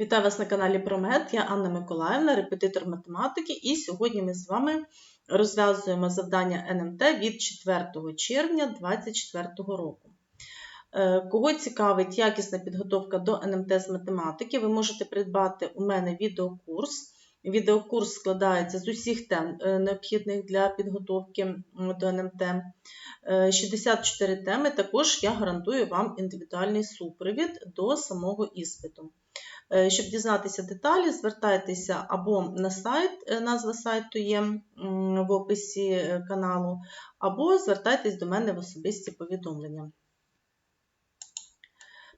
Вітаю вас на каналі Промет. Я Анна Миколаївна, репетитор математики, і сьогодні ми з вами розв'язуємо завдання НМТ від 4 червня 2024 року. Е, Кого цікавить якісна підготовка до НМТ з математики, ви можете придбати у мене відеокурс. Відеокурс складається з усіх тем, е, необхідних для підготовки до НМТ. Е, 64 теми. Також я гарантую вам індивідуальний супровід до самого іспиту. Е, Щоб дізнатися деталі, звертайтеся або на сайт, е, назва сайту є в описі е, каналу, або звертайтесь до мене в особисті повідомлення.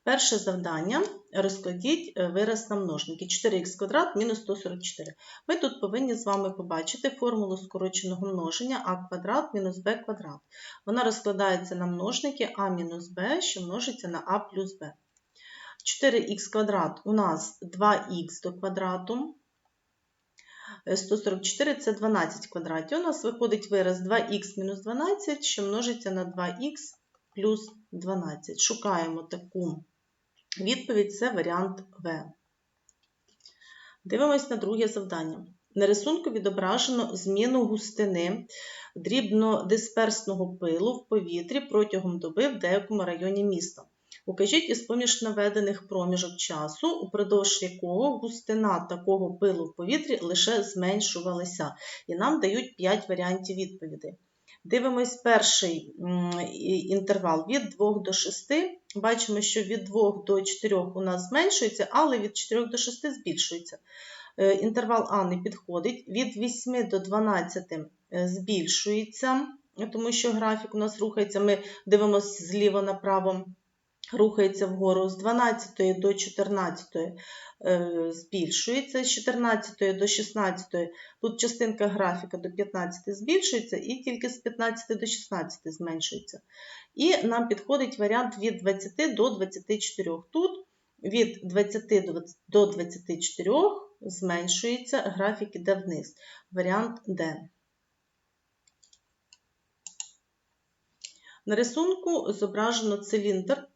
Перше завдання. Розкладіть вираз на множники. 4х квадрат мінус 144. Ми тут повинні з вами побачити формулу скороченого множення а квадрат мінус b квадрат. Вона розкладається на множники а мінус b, що множиться на а плюс b. 4х квадрат у нас 2х до квадрату. Е, 144 це 12 квадратів. У нас виходить вираз 2х мінус 12, що множиться на 2х плюс 12. Шукаємо таку відповідь, це варіант В. Дивимось на друге завдання. На рисунку відображено зміну густини дрібнодисперсного пилу в повітрі протягом доби в деякому районі міста. Укажіть із поміж наведених проміжок часу, упродовж якого густина такого пилу в повітрі лише зменшувалася. І нам дають 5 варіантів відповідей. Дивимось перший інтервал від 2 до 6. Бачимо, що від 2 до 4 у нас зменшується, але від 4 до 6 збільшується. Е, Інтервал А не підходить. Від 8 до 12 е, збільшується, тому що графік у нас рухається. Ми дивимося зліва направо, рухається вгору з 12 до 14 е, збільшується, з 14 до 16 тут частинка графіка до 15 збільшується, і тільки з 15 до 16 зменшується. І нам підходить варіант від 20 до 24. Тут від 20 до 24 зменшується, графік іде вниз. Варіант Д. На рисунку зображено циліндр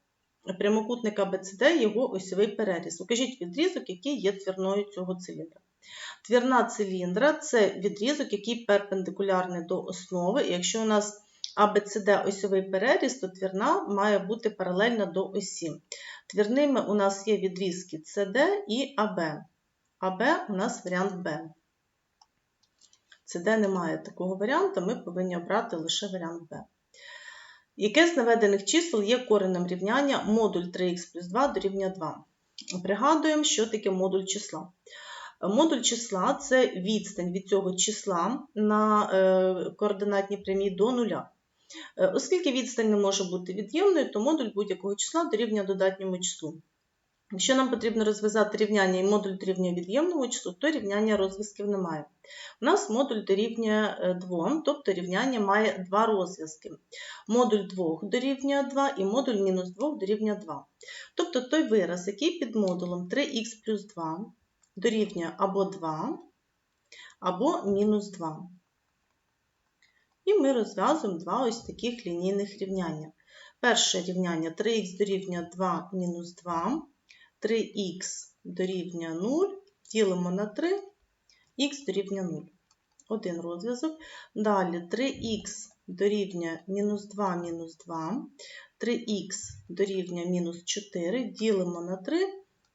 прямокутника АБЦД, його осьовий переріз. Укажіть відрізок, який є твірною цього циліндра. Твірна циліндра це відрізок, який перпендикулярний до основи. І якщо у нас АБЦД осьовий переріз, то твірна має бути паралельна до осі. Твірними у нас є відрізки CD і АБ. АБ у нас варіант Б. CD немає такого варіанту, ми повинні обрати лише варіант Б. Яке з наведених чисел є коренем рівняння модуль 3х плюс 2 дорівнює 2? Пригадуємо, що таке модуль числа. Модуль числа це відстань від цього числа на е, координатній прямій до нуля. Е, Оскільки відстань не може бути від'ємною, то модуль будь-якого числа дорівнює додатньому числу. Якщо нам потрібно розв'язати рівняння і модуль дорівнює від'ємному числу, то рівняння розв'язків немає. У нас модуль дорівнює 2, тобто рівняння має два розв'язки. Модуль 2 дорівнює 2 і модуль мінус 2 дорівнює 2. Тобто той вираз, який під модулем 3х плюс 2 дорівнює або 2, або мінус 2. І ми розв'язуємо два ось таких лінійних рівняння. Перше рівняння 3х дорівнює 2 мінус 2, 3х дорівнює 0, ділимо на 3, х дорівнює 0. Один розв'язок. Далі 3х дорівнює мінус 2 мінус 2, 3х дорівнює мінус 4, ділимо на 3,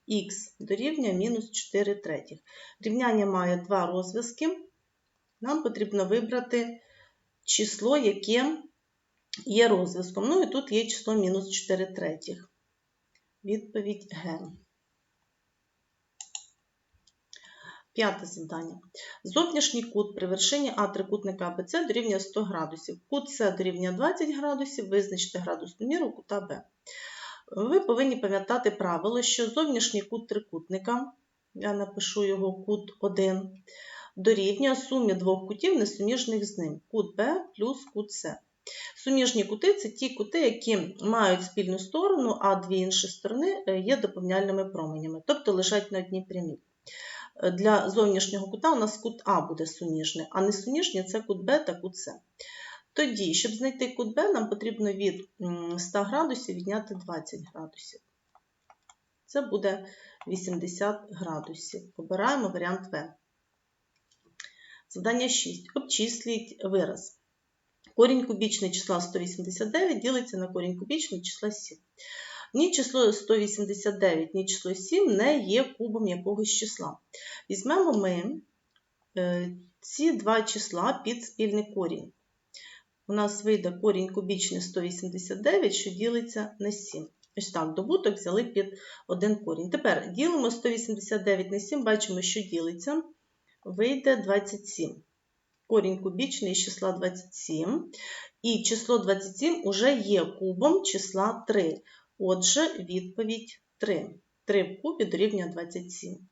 х дорівнює мінус 4 третіх. Рівняння має два розв'язки. Нам потрібно вибрати число, яке є розв'язком. Ну і тут є число мінус 4 третіх. Відповідь Г. П'яте завдання. Зовнішній кут при вершині А трикутника АБЦ дорівнює 100 градусів. Кут С дорівнює 20 градусів, визначте градусну міру кута Б. Ви повинні пам'ятати правило, що зовнішній кут трикутника, я напишу його кут 1, дорівнює сумі двох кутів, несуміжних з ним. Кут Б плюс кут С. Суміжні кути це ті кути, які мають спільну сторону, а дві інші сторони е, є доповняльними променями, тобто лежать на одній прямій. Е, Для зовнішнього кута у нас кут А буде суміжний, а не несуміжні це кут Б та кут С. Тоді, щоб знайти кут Б, нам потрібно від 100 градусів відняти 20 градусів. Це буде 80 градусів. Обираємо варіант В. Завдання 6. Обчисліть вираз. Корінь кубічний числа 189 ділиться на корінь кубічний числа 7. Ні число 189, ні число 7 не є кубом якогось числа. Візьмемо ми е, ці два числа під спільний корінь. У нас вийде корінь кубічний 189, що ділиться на 7. Ось так, добуток взяли під один корінь. Тепер ділимо 189 на 7, бачимо, що ділиться. Вийде 27. Корінь кубічний з числа 27. І число 27 уже є кубом числа 3. Отже, відповідь 3. 3 в кубі дорівнює 27.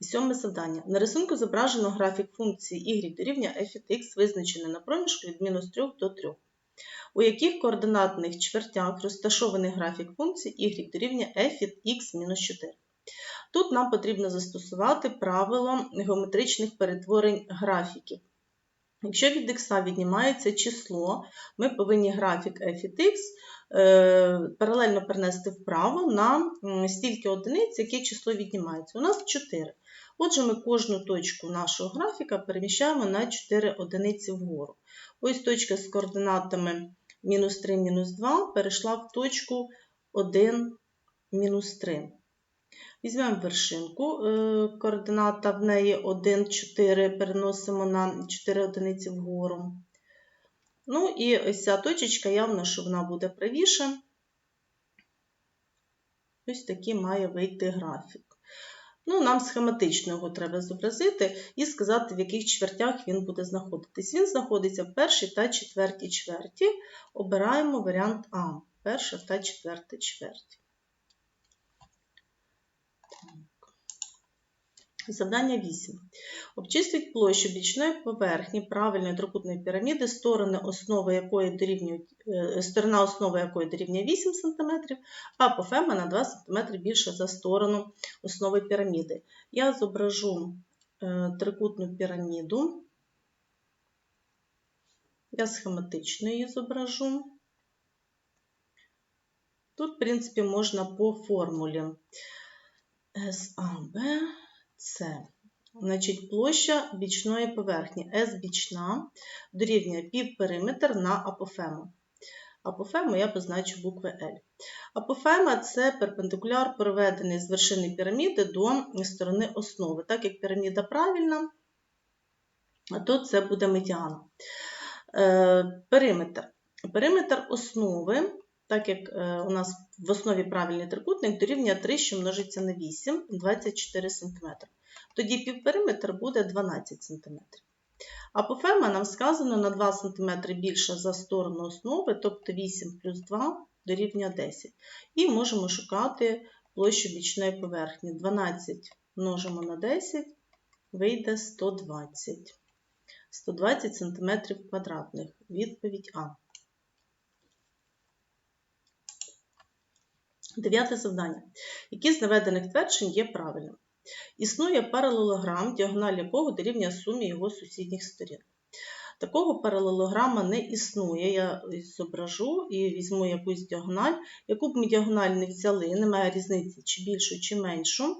Сьоме завдання. На рисунку зображено графік функції y дорівнює f від x, визначений на проміжку від мінус 3 до 3. У яких координатних чвертях розташований графік функції y дорівнює f від x мінус 4. Тут нам потрібно застосувати правило геометричних перетворень графіків. Якщо від x віднімається число, ми повинні графік f від x е, паралельно перенести вправо на стільки одиниць, яке число віднімається. У нас 4. Отже, ми кожну точку нашого графіка переміщаємо на 4 одиниці вгору. Ось точка з координатами мінус 3, мінус 2 перейшла в точку 1, мінус 3. Візьмемо вершинку, е, координата в неї 1, 4, переносимо на 4 одиниці вгору. Ну і ось ця точечка, явно, що вона буде правіше. Ось такий має вийти графік. Ну, Нам схематично його треба зобразити і сказати, в яких чвертях він буде знаходитись. Він знаходиться в першій та четвертій чверті. Обираємо варіант А. Перша та четверта чверті. Завдання 8. Обчисліть площу бічної поверхні правильної трикутної піраміди, сторони основи якої дорівнюють, е, сторона основи якої дорівнює 8 см, а апофема на 2 см більше за сторону основи піраміди. Я зображу е, трикутну піраміду. Я схематично її зображу. Тут, в принципі, можна по формулі САБ. С. Значить, площа бічної поверхні S бічна дорівнює півпериметр на апофему. Апофему я позначу букви L. Апофема це перпендикуляр, проведений з вершини піраміди до сторони основи. Так як піраміда правильна, то це буде медіана. Е, периметр. Периметр основи так як е, у нас в основі правильний трикутник дорівнює 3, що множиться на 8, 24 см. Тоді півпериметр буде 12 см. Апофема нам сказано на 2 см більше за сторону основи, тобто 8 плюс 2 дорівнює 10. І можемо шукати площу бічної поверхні. 12 множимо на 10, вийде 120. 120 см квадратних. Відповідь А. Дев'яте завдання. Які з наведених тверджень є правильним? Існує паралелограм, діагональ якого дорівнює сумі його сусідніх сторін. Такого паралелограма не існує. Я зображу і візьму якусь діагональ. Яку б ми діагональ не взяли, немає різниці, чи більшу, чи меншу.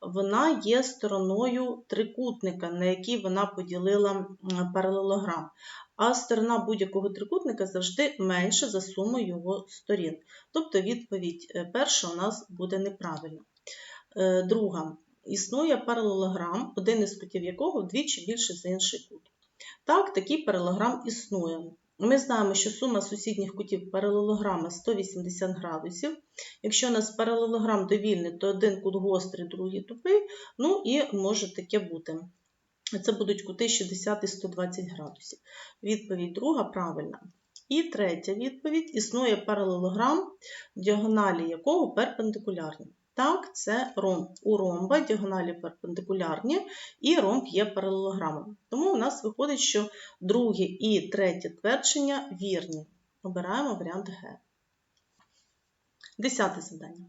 Вона є стороною трикутника, на який вона поділила паралелограм а сторона будь-якого трикутника завжди менша за суму його сторін. Тобто відповідь е, перша у нас буде неправильна. Е, друга. Існує паралелограм, один із кутів якого вдвічі більше за інший кут. Так, такий паралелограм існує. Ми знаємо, що сума сусідніх кутів паралелограма 180 градусів. Якщо у нас паралелограм довільний, то один кут гострий, другий тупий, ну і може таке бути. Це будуть кути 60 і 120 градусів. Відповідь друга правильна. І третя відповідь існує паралелограм, діагоналі якого перпендикулярні. Так, це ромб. У ромба діагоналі перпендикулярні, і ромб є паралелограмом. Тому у нас виходить, що друге і третє твердження вірні. Обираємо варіант Г. Десяте завдання.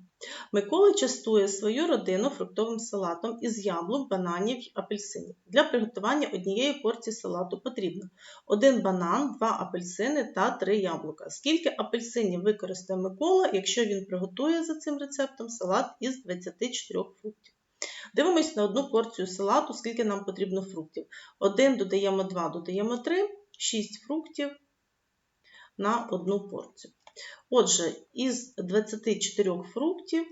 Микола частує свою родину фруктовим салатом із яблук, бананів й апельсинів. Для приготування однієї порції салату потрібно один банан, два апельсини та три яблука. Скільки апельсинів використає Микола, якщо він приготує за цим рецептом салат із 24 фруктів? Дивимось на одну порцію салату, скільки нам потрібно фруктів. 1 додаємо 2, додаємо 3, 6 фруктів на одну порцію. Отже, із 24 фруктів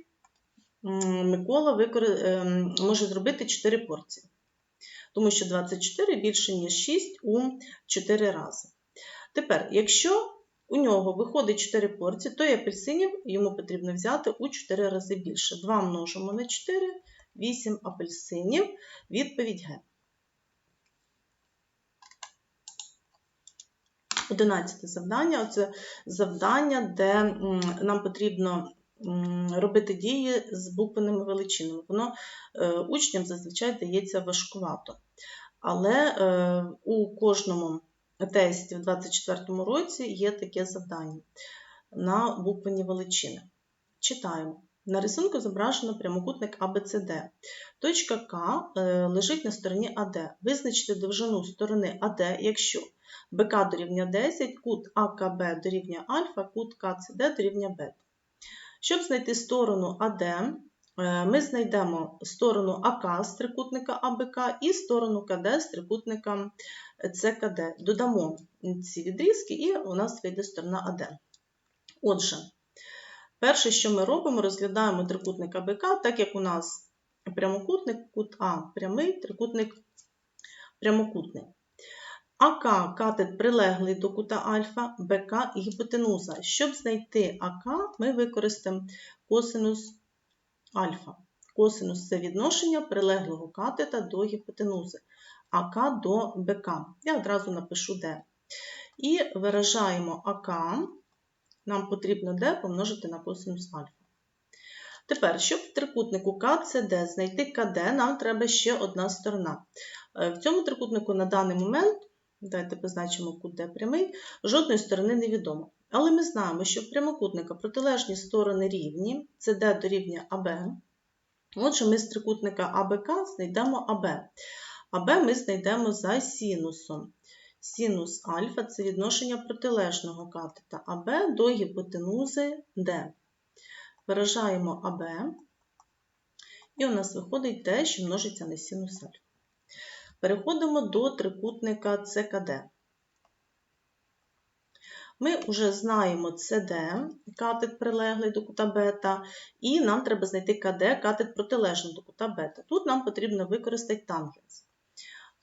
Микола. Ем, може зробити 4 порції, тому що 24 більше, ніж 6 у 4 рази. Тепер, якщо у нього виходить 4 порції, то і апельсинів йому потрібно взяти у 4 рази більше. 2 множимо на 4, 8 апельсинів. Відповідь Г. Одинадцяте завдання це завдання, де нам потрібно робити дії з буквеними величинами. Воно е, учням зазвичай дається важкувато. Але е, у кожному тесті в 2024 році є таке завдання на буквені величини. Читаємо. На рисунку зображено прямокутник ABCD. Точка К е, лежить на стороні АД. Визначте довжину сторони АД, якщо БК дорівнює 10, кут АКБ дорівнює альфа, кут КЦД дорівнює бета. Щоб знайти сторону АД, е, ми знайдемо сторону АК з трикутника АБК і сторону КД з трикутника ЦКД. Додамо ці відрізки, і у нас вийде сторона АД. Отже, перше, що ми робимо, розглядаємо трикутник АБК, так як у нас прямокутник, кут А прямий, трикутник прямокутний. АК катет прилеглий до кута альфа, БК гіпотенуза. Щоб знайти АК, ми використаємо косинус альфа. Косинус це відношення прилеглого катета до гіпотенузи, АК до БК. Я одразу напишу D. І виражаємо АК, нам потрібно D помножити на косинус альфа. Тепер, щоб в трикутнику КЦД знайти КД, нам треба ще одна сторона. Е, в цьому трикутнику на даний момент Давайте позначимо кут Д прямий, жодної сторони невідомо. Але ми знаємо, що в прямокутника протилежні сторони рівні, це D дорівнює АБ. Отже, ми з трикутника АБК знайдемо АБ. АБ ми знайдемо за синусом. Синус альфа це відношення протилежного катета АБ до гіпотенузи D. Виражаємо АБ, і у нас виходить D, що множиться на синус альфа. Переходимо до трикутника ЦКД. Ми вже знаємо ЦД, катет прилеглий до кута бета, і нам треба знайти КД, катет протилежний до кута бета. Тут нам потрібно використати тангенс.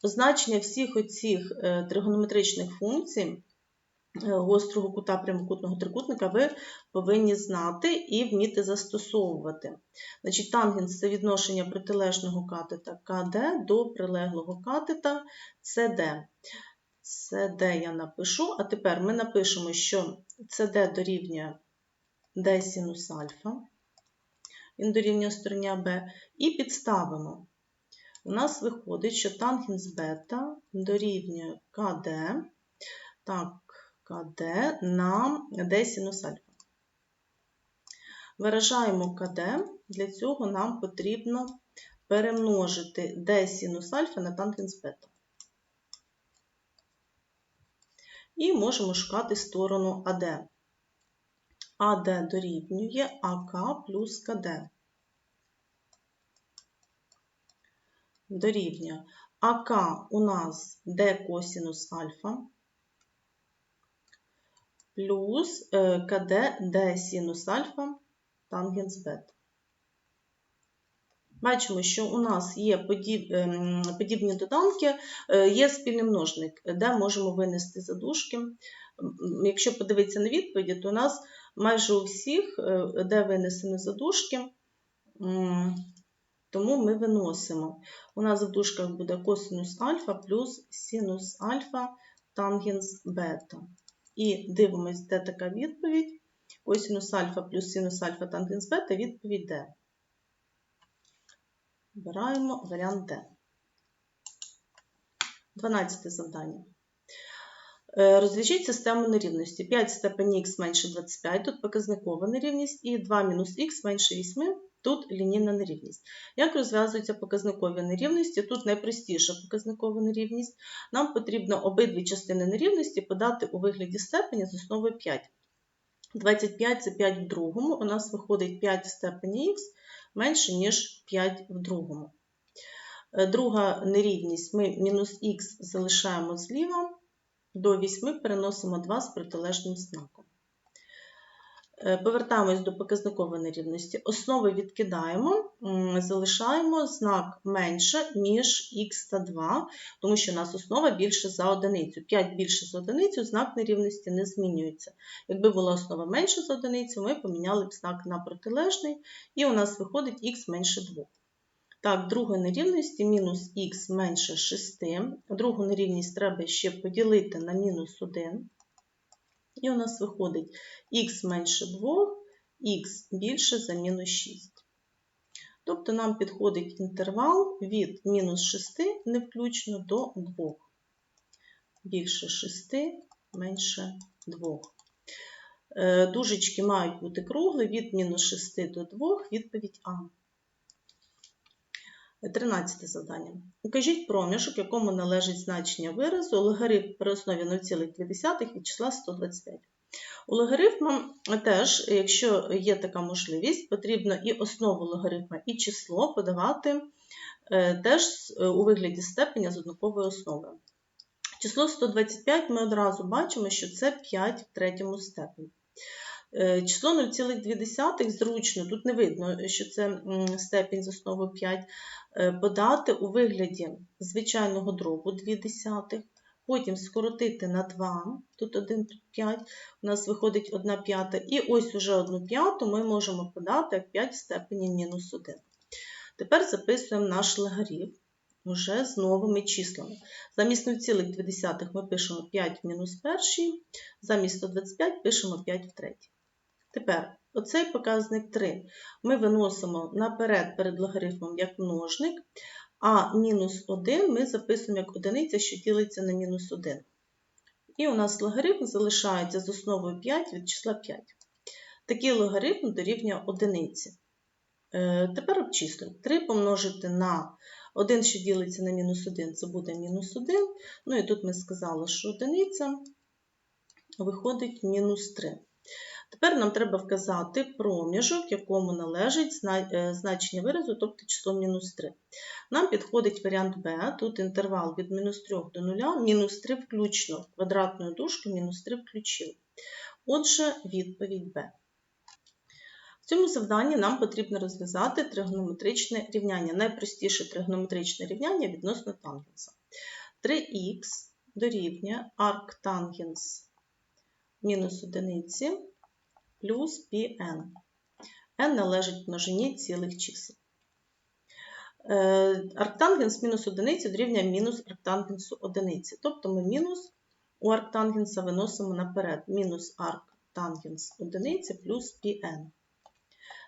Позначення всіх оцих е, тригонометричних функцій Е, гострого кута прямокутного трикутника ви повинні знати і вміти застосовувати. Значить, Тангенс це відношення протилежного катета КД до прилеглого катета СД. СД я напишу, а тепер ми напишемо, що СД дорівнює D синус альфа, він дорівнює стороні АБ, і підставимо. У нас виходить, що тангенс бета дорівнює КД. Так, КД на D синус альфа. Виражаємо КД, для цього нам потрібно перемножити D синус альфа на тангенс бета. І можемо шукати сторону АД. АД дорівнює АК плюс КД. Дорівнює АК у нас D косинус альфа плюс е, КД Д синус альфа тангенс бета. Бачимо, що у нас є ем, подібні доданки, е, є спільний множник, де можемо винести задушки. Якщо подивитися на відповіді, то у нас майже у всіх, е, де винесені задушки, тому ми виносимо. У нас в дужках буде косинус альфа плюс синус альфа тангенс бета. І дивимось, де така відповідь. Косинус альфа плюс синус альфа тангенс бета, відповідь Д. Обираємо варіант Д. 12 завдання. Е, Розв'яжіть систему нерівності. 5 в степені х менше 25, тут показникова нерівність, і 2 мінус х менше 8, тут лінійна нерівність. Як розв'язуються показникові нерівності? Тут найпростіша показникова нерівність. Нам потрібно обидві частини нерівності подати у вигляді степені з основою 5. 25 це 5 в другому, у нас виходить 5 в степені х менше, ніж 5 в другому. Е, Друга нерівність ми мінус х залишаємо зліва, до 8 переносимо 2 з протилежним знаком. Е, Повертаємось до показникової нерівності. Основи відкидаємо, залишаємо знак менше, ніж х та 2, тому що у нас основа більше за одиницю. 5 більше за одиницю, знак нерівності не змінюється. Якби була основа менше за одиницю, ми поміняли б знак на протилежний, і у нас виходить х менше 2. Так, друга нерівності мінус х менше 6. Другу нерівність треба ще поділити на мінус 1. І у нас виходить х менше 2, х більше за мінус 6. Тобто нам підходить інтервал від мінус 6 не включно до 2. Більше 6, менше 2. Е, Дужечки мають бути круглі від мінус 6 до 2, відповідь А. 13 завдання. Укажіть проміжок, якому належить значення виразу логарифм при основі 0,2 від числа 125. У логарифма теж, якщо є така можливість, потрібно і основу логарифма, і число подавати е, теж е, у вигляді степеня з однаковою основою. Число 125 ми одразу бачимо, що це 5 в третьому степені. Е, Число 0,2 зручно, тут не видно, що це степінь з основою 5, е, подати у вигляді звичайного дробу 2 десятих, потім скоротити на 2, тут 1, тут 5, у нас виходить 1 п'ята, і ось уже 1 п'яту ми можемо подати як 5 в степені мінус 1. Тепер записуємо наш логарифм вже з новими числами. Замість 0,2 ми пишемо 5 в мінус перший, замість 125 пишемо 5 в третій. Тепер оцей показник 3 ми виносимо наперед перед логарифмом як множник, а мінус 1 ми записуємо як одиниця, що ділиться на мінус 1. І у нас логарифм залишається з основою 5 від числа 5. Такий логарифм дорівнює одиниці. Е, Тепер обчислюємо. 3 помножити на 1, що ділиться на мінус 1, це буде мінус 1. Ну і тут ми сказали, що одиниця виходить мінус 3. Тепер нам треба вказати проміжок, якому належить е, значення виразу, тобто число мінус 3. Нам підходить варіант Б, тут інтервал від мінус 3 до 0, мінус 3 включно, квадратною дужкою мінус 3 включили. Отже, відповідь Б. В цьому завданні нам потрібно розв'язати тригонометричне рівняння. Найпростіше тригонометричне рівняння відносно тангенса. 3х дорівнює арктангенс мінус одиниці плюс πn. n належить множині цілих чисел. Е, Арктангенс мінус одиниці дорівнює мінус арктангенсу одиниці. Тобто ми мінус у арктангенса виносимо наперед. Мінус арктангенс одиниці плюс πn.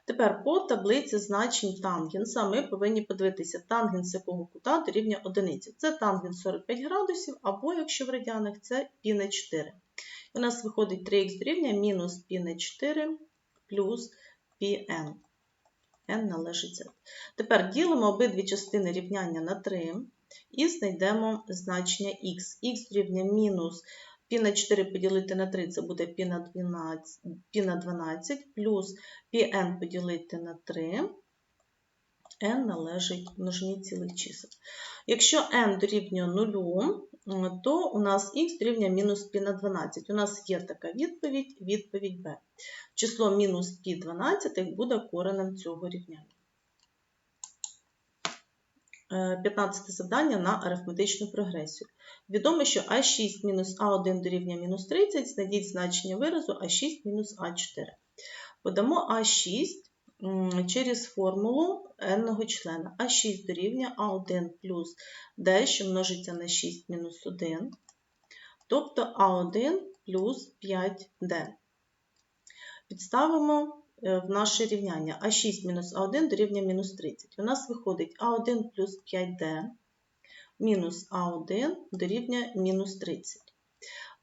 Тепер по таблиці значень тангенса ми повинні подивитися, тангенс якого кута дорівнює одиниці. Це тангенс 45 градусів, або, якщо в радянах, це π на 4. У нас виходить 3х дорівнює мінус π на 4 плюс πn. n належить z. Тепер ділимо обидві частини рівняння на 3 і знайдемо значення х. х дорівнює мінус π на 4 поділити на 3, це буде π на 12, π на 12 плюс πn поділити на 3, n належить множині цілих чисел. Якщо n дорівнює 0, то у нас х дорівнює мінус π на 12. У нас є така відповідь, відповідь b. Число мінус π 12 буде коренем цього рівняння. 15 завдання на арифметичну прогресію. Відомо, що А6 мінус А1 дорівнює мінус 30, знайдіть значення виразу А6 мінус А4. Подамо А6 через формулу n члена. А6 дорівнює А1 плюс d, що множиться на 6 мінус 1, тобто А1 плюс 5d. Підставимо е, в наше рівняння А6 мінус А1 дорівнює мінус 30. У нас виходить А1 плюс 5d мінус А1 дорівнює мінус 30.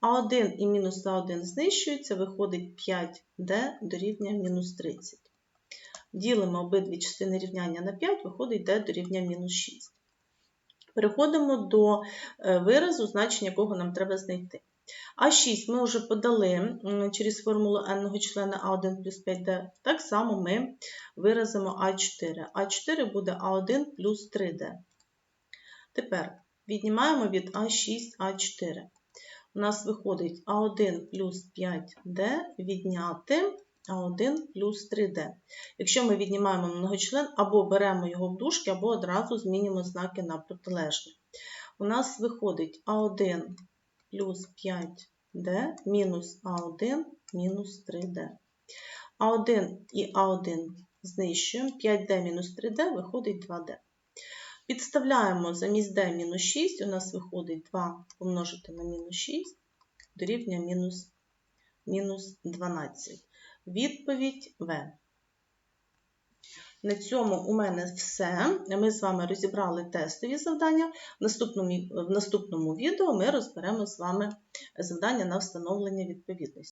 А1 і мінус А1 знищуються, виходить 5D дорівнює мінус 30. Ділимо обидві частини рівняння на 5, виходить D дорівнює мінус 6. Переходимо до е, виразу, значення якого нам треба знайти. А6 ми вже подали через формулу n члена А1 плюс 5D. Так само ми виразимо А4. А4 буде А1 плюс 3D. Тепер віднімаємо від А6 А4. У нас виходить А1 плюс 5D відняти А1 плюс 3D. Якщо ми віднімаємо многочлен, або беремо його в дужки, або одразу змінюємо знаки на протилежні. У нас виходить А1 плюс 5D мінус А1 мінус 3D. А1 і А1 знищуємо, 5D мінус 3D виходить 2D. Підставляємо замість D мінус 6, у нас виходить 2 помножити на мінус 6, дорівнює мінус, мінус 12. Відповідь В. На цьому у мене все. Ми з вами розібрали тестові завдання. В наступному, в наступному відео ми розберемо з вами завдання на встановлення відповідності.